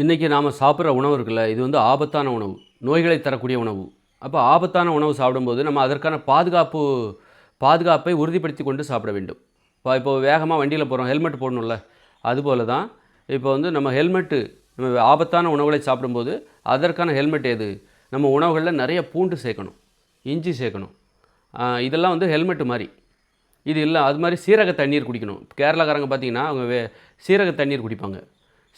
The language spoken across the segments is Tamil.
இன்றைக்கி நாம் சாப்பிட்ற உணவு இருக்குல்ல இது வந்து ஆபத்தான உணவு நோய்களை தரக்கூடிய உணவு. அப்போ ஆபத்தான உணவு சாப்பிடும்போது நம்ம அதற்கான பாதுகாப்பு பாதுகாப்பை உறுதிப்படுத்தி கொண்டு சாப்பிட வேண்டும். இப்போ இப்போ வேகமாக வண்டியில் போகிறோம் ஹெல்மெட் போடணும்ல அதுபோல தான் இப்போ வந்து நம்ம ஹெல்மெட்டு நம்ம ஆபத்தான உணவுகளை சாப்பிடும்போது அதற்கான ஹெல்மெட் எது? நம்ம உணவுகளில் நிறைய பூண்டு சேர்க்கணும் இஞ்சி சேர்க்கணும். இதெல்லாம் வந்து ஹெல்மெட்டு மாதிரி இது இல்லை அது மாதிரி சீரக தண்ணீர் குடிக்கணும். கேரளாக்காரங்க பார்த்திங்கன்னா அவங்க வே சீரக தண்ணீர் குடிப்பாங்க.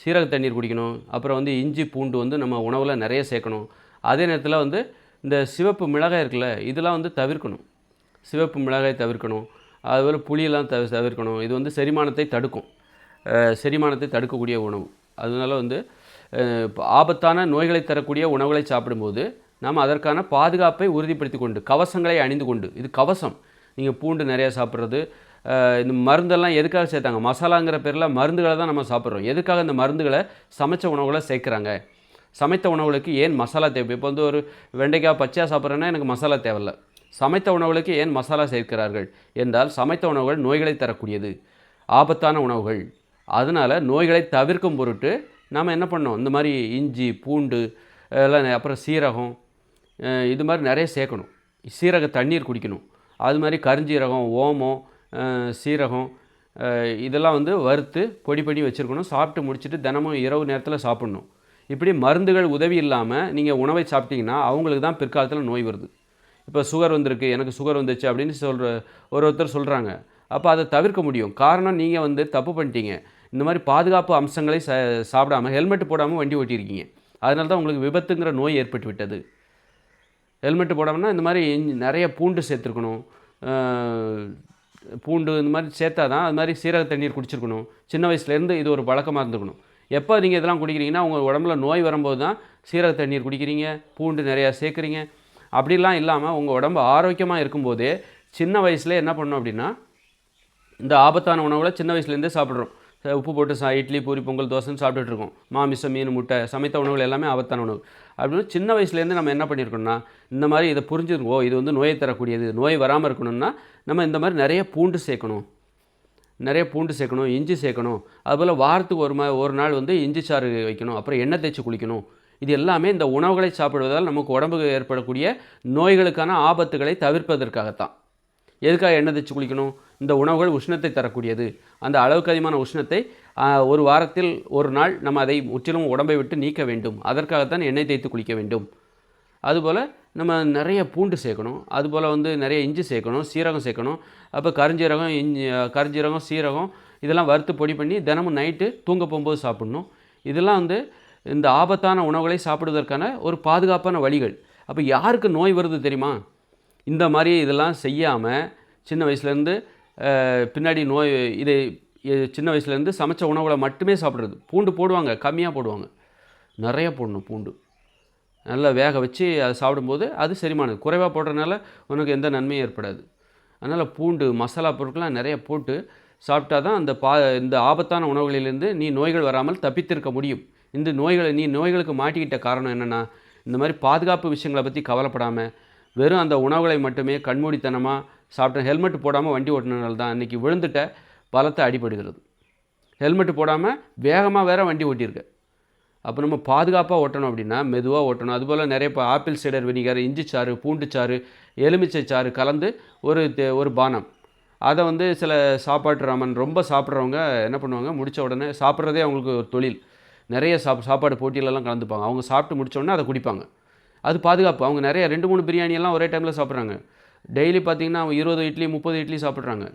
சீரக தண்ணீர் குடிக்கணும். அப்புறம் வந்து இஞ்சி பூண்டு வந்து நம்ம உணவில் நிறைய சேர்க்கணும். அதே நேரத்தில் வந்து இந்த சிவப்பு மிளகாய் இருக்குல்ல இதெல்லாம் வந்து தவிர்க்கணும். சிவப்பு மிளகாய் தவிர்க்கணும். அதுபோல் புளியெல்லாம் தவி தவிர்க்கணும். இது வந்து செரிமானத்தை தடுக்கும். செரிமானத்தை தடுக்கக்கூடிய உணவு. அதனால வந்து ஆபத்தான நோய்களை தரக்கூடிய உணவுகளை சாப்பிடும்போது நாம் அதற்கான பாதுகாப்பை உறுதிப்படுத்தி கொண்டு கவசங்களை அணிந்து கொண்டு இது கவசம். நீங்கள் பூண்டு நிறையா சாப்பிட்றது இந்த மருந்தெல்லாம் எதுக்காக சேர்த்தாங்க? மசாலாங்கிற பேரில் மருந்துகளை தான் நம்ம சாப்பிட்றோம். எதுக்காக இந்த மருந்துகளை? சமைச்ச உணவுகளை சேர்க்குறாங்க. சமைத்த உணவுகளுக்கு ஏன் மசாலா தேவை? இப்போ வந்து ஒரு வெண்டைக்காய் பச்சையாக சாப்பிட்றேன்னா எனக்கு மசாலா தேவையில்ல. சமைத்த உணவுகளுக்கு ஏன் மசாலா சேர்க்கிறார்கள்? என்றால் சமைத்த உணவுகள் நோய்களை தரக்கூடியது. ஆபத்தான உணவுகள். அதனால் நோய்களை தவிர்க்கும் பொருட்டு நாம் என்ன பண்ணோம் இந்த மாதிரி இஞ்சி பூண்டு எல்லாம் அப்புறம் சீரகம் இது மாதிரி நிறைய சேர்க்கணும். சீரக தண்ணீர் குடிக்கணும். அது மாதிரி கருஞ்சீரகம் ஓமம் சீரகம் இதெல்லாம் வந்து வறுத்து பொடி பண்ணி வச்சுருக்கணும். சாப்பிட்டு முடிச்சுட்டு தினமும் இரவு நேரத்தில் சாப்பிட்ணும். இப்படி மருந்துகள் உதவி இல்லாமல் நீங்கள் உணவை சாப்பிட்டீங்கன்னா அவங்களுக்கு தான் பிற்காலத்தில் நோய் வருது. இப்போ சுகர் வந்திருக்கு எனக்கு சுகர் வந்துச்சு அப்படின்னு சொல்கிற ஒரு ஒருத்தர் சொல்கிறாங்க அப்போ அதை தவிர்க்க முடியும். காரணம் நீங்கள் வந்து தப்பு பண்ணிட்டீங்க. இந்த மாதிரி பாதுகாப்பு அம்சங்களை ச சாப்பிடாமல் ஹெல்மெட் போடாமல் வண்டி ஓட்டியிருக்கீங்க. அதனால தான் உங்களுக்கு விபத்துங்கிற நோய் ஏற்பட்டு விட்டது. ஹெல்மெட்டு போடாமல்னா இந்த மாதிரி இஞ்சி- நிறைய பூண்டு சேர்த்துருக்கணும். பூண்டு இந்த மாதிரி சேர்த்தா தான் அது மாதிரி சீரக தண்ணீர் குடிச்சிருக்கணும். சின்ன வயசுலேருந்து இது ஒரு பழக்கமாக இருந்துக்கணும். எப்போ நீங்கள் இதெல்லாம் குடிக்கிறீங்கன்னா உங்கள் உடம்புல நோய் வரும்போது தான் சீரக தண்ணீர் குடிக்கிறீங்க பூண்டு நிறையா சேர்க்குறீங்க. அப்படிலாம் இல்லாமல் உங்கள் உடம்பு ஆரோக்கியமாக இருக்கும்போதே சின்ன வயசுல என்ன பண்ணணும் அப்படின்னா இந்த ஆபத்தான உணவுகளை சின்ன வயசுலேருந்தே சாப்பிட்றோம். உப்பு போட்டு சா இட்லி பூரி பொங்கல் தோசைன்னு சாப்பிட்டுட்டு இருக்கோம் மாமிசம் மீன் முட்டை சமைத்த உணவுகள் எல்லாமே ஆபத்தான உணவு. அப்படின்னு சின்ன வயசுலேருந்து நம்ம என்ன பண்ணியிருக்கோம்னா இந்த மாதிரி இதை புரிஞ்சுருக்கோம் இது வந்து நோயை தரக்கூடியது நோய் வராமல் இருக்கணும்னா நம்ம இந்த மாதிரி நிறைய பூண்டு சேர்க்கணும். நிறைய பூண்டு சேர்க்கணும் இஞ்சி சேர்க்கணும். அதுபோல் வாரத்துக்கு ஒரு மா ஒரு நாள் வந்து இஞ்சி சாறு வைக்கணும் அப்புறம் எண்ணெய் தேய்ச்சி குளிக்கணும். இது எல்லாமே இந்த உணவுகளை சாப்பிடுவதால் நமக்கு உடம்புக்கு ஏற்படக்கூடிய நோய்களுக்கான ஆபத்துகளை தவிர்ப்பதற்காகத்தான். எதுக்காக எண்ணெய் தேய்ச்சி குளிக்கணும்? இந்த உணவுகள் உஷ்ணத்தை தரக்கூடியது. அந்த அளவுக்கு அதிகமான உஷ்ணத்தை ஒரு வாரத்தில் ஒரு நாள் நம்ம அதை முற்றிலும் உடம்பை விட்டு நீக்க வேண்டும். அதற்காகத்தான் எண்ணெய் தேய்த்து குளிக்க வேண்டும். அதுபோல் நம்ம நிறைய பூண்டு சேர்க்கணும். அதுபோல் வந்து நிறைய இஞ்சி சேர்க்கணும் சீரகம் சேர்க்கணும். அப்போ கருஞ்சீரகம் இஞ்சி கருஞ்சீரகம் சீரகம் இதெல்லாம் வறுத்து பொடி பண்ணி தினமும் நைட்டு தூங்க போகும்போது சாப்பிடணும். இதெல்லாம் வந்து இந்த ஆபத்தான உணவுகளை சாப்பிடுவதற்கான ஒரு பாதுகாப்பான வழிகள். அப்போ யாருக்கு நோய் வருது தெரியுமா? இந்த மாதிரி இதெல்லாம் செய்யாமல் சின்ன வயசுலேருந்து பின்னாடி நோய் இது சின்ன வயசுலேருந்து சமைச்ச உணவுகளை மட்டுமே சாப்பிட்றது. பூண்டு போடுவாங்க கம்மியாக போடுவாங்க. நிறைய போடணும் பூண்டு. நல்லா வேக வச்சு அதை சாப்பிடும்போது அது செரிமானம் குறைவாக போடுறதுனால உனக்கு எந்த நன்மையும் ஏற்படாது. அதனால் பூண்டு மசாலா பொருட்கள்லாம் நிறைய போட்டு சாப்பிட்டா தான் அந்த பா இந்த ஆபத்தான உணவுகளிலிருந்து நீ நோய்கள் வராமல் தப்பித்திருக்க முடியும். இந்த நோய்களை நீ நோய்களுக்கு மாட்டிக்கிட்ட காரணம் என்னென்னா இந்த மாதிரி பாதுகாப்பு விஷயங்களை பற்றி கவலைப்படாமல் வெறும் அந்த உணவுகளை மட்டுமே கண்மூடித்தனமாக சாப்பிட்ட ஹெல்மெட் போடாமல் வண்டி ஓட்டினனால தான் இன்றைக்கி விழுந்துட்ட பலத்தை அடிபடுகிறது. ஹெல்மெட் போடாமல் வேகமாக வேற வண்டி ஓட்டியிருக்க. அப்போ நம்ம பாதுகாப்பாக ஓட்டணும் அப்படின்னா மெதுவாக ஓட்டணும். அதுபோல் நிறைய இப்போ ஆப்பிள் சைடர் வினிகர் இஞ்சி சாறு பூண்டு சாறு எலுமிச்சை சாறு கலந்து ஒரு தே- ஒரு பானம். அதை வந்து சில சாப்பாட்டு ராமன் ரொம்ப சாப்பிட்றவங்க என்ன பண்ணுவாங்க? முடித்த உடனே சாப்பிட்றதே அவங்களுக்கு ஒரு தொழில். நிறைய சாப் சாப்பாடு போட்டியிலலாம் கலந்துப்பாங்க. அவங்க சாப்பிட்டு முடிச்ச உடனே அதை குடிப்பாங்க. அது பாதுகாப்பு. அவங்க நிறைய ரெண்டு மூணு பிரியாணி எல்லாம் ஒரே டைமில் சாப்பிட்றாங்க. டெய்லி பார்த்தீங்கன்னா அவங்க இருபது இட்லி முப்பது இட்லி சாப்பிட்றாங்க.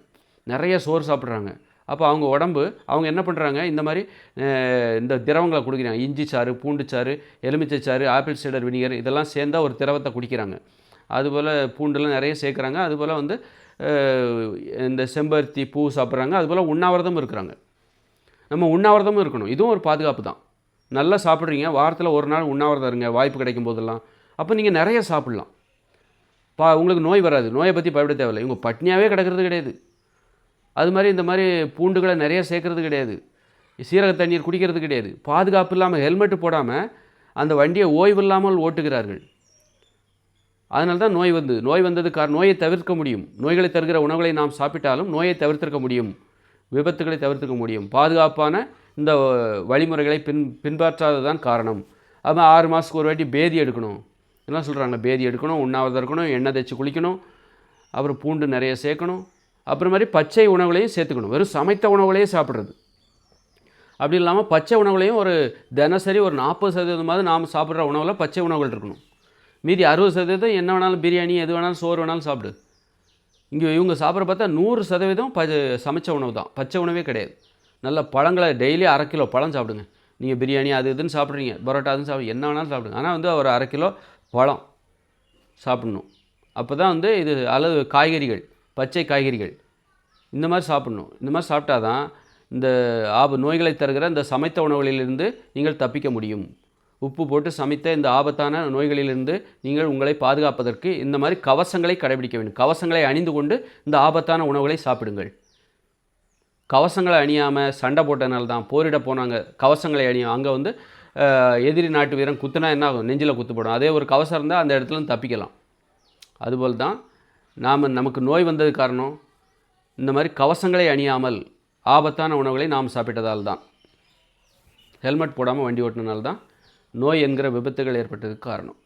நிறைய சோறு சாப்பிட்றாங்க. அப்போ அவங்க உடம்பு அவங்க என்ன பண்ணுறாங்க இந்த மாதிரி இந்த திரவங்களை குடிக்கிறாங்க. இஞ்சி சாறு பூண்டு சாறு எலுமிச்சை சாறு ஆப்பிள் சைடர் வினிகர் இதெல்லாம் சேர்ந்தால் ஒரு திரவத்தை குடிக்கிறாங்க. அதுபோல் பூண்டுலாம் நிறைய சேர்க்குறாங்க. அதுபோல் வந்து இந்த செம்பருத்தி பூ சாப்பிட்றாங்க. அதுபோல் உண்ணாவிரதமும் இருக்கிறாங்க. நம்ம உண்ணாவிரதமும் இருக்கணும். இதுவும் ஒரு பாதுகாப்பு தான். நல்லா சாப்பிட்றீங்க. வாரத்தில் ஒரு நாள் உண்ணாவிரதம் இருங்க. வாய்ப்பு கிடைக்கும் போதெல்லாம் அப்போ நீங்கள் நிறைய சாப்பிட்லாம். பா உங்களுக்கு நோய் வராது. நோயை பற்றி பயப்பட தேவையில்லை. இவங்க பட்னியாகவே கிடக்கிறது கிடையாது. அது மாதிரி இந்த மாதிரி பூண்டுகளை நிறைய சேர்க்கறது கிடையாது. சீரக தண்ணீர் குடிக்கிறது கிடையாது. பாதுகாப்பு இல்லாமல் ஹெல்மெட் போடாமல் அந்த வண்டியை ஓய்வு இல்லாமல் ஓட்டுகிறார்கள். அதனால தான் நோய் வந்து நோய் வந்தது காரணம் நோயை தவிர்க்க முடியும். நோய்களை தருகிற உணவுகளை நாம் சாப்பிட்டாலும் நோயை தவிர்த்திருக்க முடியும். விபத்துகளை தவிர்த்துக்க முடியும். பாதுகாப்பான இந்த வழிமுறைகளை பின் பின்பற்றாதது தான் காரணம். அது ஆறு மாதத்துக்கு ஒரு வாட்டி பேதி எடுக்கணும். இதெல்லாம் சொல்கிறாங்க பேதி எடுக்கணும் உண்ணாவிரதம் இருக்கணும் எண்ணெய் தேய்ச்சி குளிக்கணும் அப்புறம் பூண்டு நிறைய சேர்க்கணும் அப்புறம் மாதிரி பச்சை உணவுகளையும் சேர்த்துக்கணும். வெறும் சமைத்த உணவுகளையே சாப்பிட்றது. அப்படி இல்லாமல் பச்சை உணவுகளையும் ஒரு தினசரி ஒரு நாற்பது சதவீதமாவது நாம் சாப்பிட்ற உணவில் பச்சை உணவுகள் இருக்கணும். மீதி அறுபது சதவீதம் என்ன வேணாலும் பிரியாணி எது வேணாலும் சோறு வேணாலும் சாப்பிடு. இங்கே இவங்க சாப்பிட்ற பார்த்தா நூறு சதவீதம் ப சமைச்ச உணவு தான். பச்சை உணவே கிடையாது. நல்ல பழங்களை டெய்லி அரை கிலோ பழம் சாப்பிடுங்க. நீங்கள் பிரியாணி அது இதுன்னு சாப்பிட்றீங்க. பரோட்டா அதுன்னு சாப்பிடு என்ன வேணாலும் சாப்பிடுங்க. ஆனால் வந்து ஒரு அரை கிலோ பழம் சாப்பிடணும். அப்போ தான் வந்து இது அல்லது காய்கறிகள் பச்சை காய்கறிகள் இந்த மாதிரி சாப்பிடணும். இந்த மாதிரி சாப்பிட்டா தான் இந்த ஆப நோய்களை தருகிற இந்த சமைத்த உணவுகளிலிருந்து நீங்கள் தப்பிக்க முடியும். உப்பு போட்டு சமைத்த இந்த ஆபத்தான நோய்களிலிருந்து நீங்கள் உங்களை பாதுகாப்பதற்கு இந்த மாதிரி கவசங்களை கடைபிடிக்க வேண்டும். கவசங்களை அணிந்து கொண்டு இந்த ஆபத்தான உணவுகளை சாப்பிடுங்கள். கவசங்களை அணியாமல் சண்டை போட்டனால தான் போரிட போனாங்க. கவசங்களை அணியும். அங்கே வந்து எதிரி நாட்டு வீரன் குத்துனா என்ன ஆகும்? நெஞ்சில் குத்துப்படும். அதே ஒரு கவசம் இருந்தால் அந்த இடத்துல தப்பிக்கலாம். அதுபோல் தான் நாம் நமக்கு நோய் வந்தது காரணம் இந்த மாதிரி கவசங்களை அணியாமல் ஆபத்தான உணவுகளை நாம் சாப்பிட்டதால் தான் ஹெல்மெட் போடாமல் வண்டி ஓட்டினால்தான் நோய் என்கிற விபத்துகள் ஏற்பட்டதுக்கு காரணம்.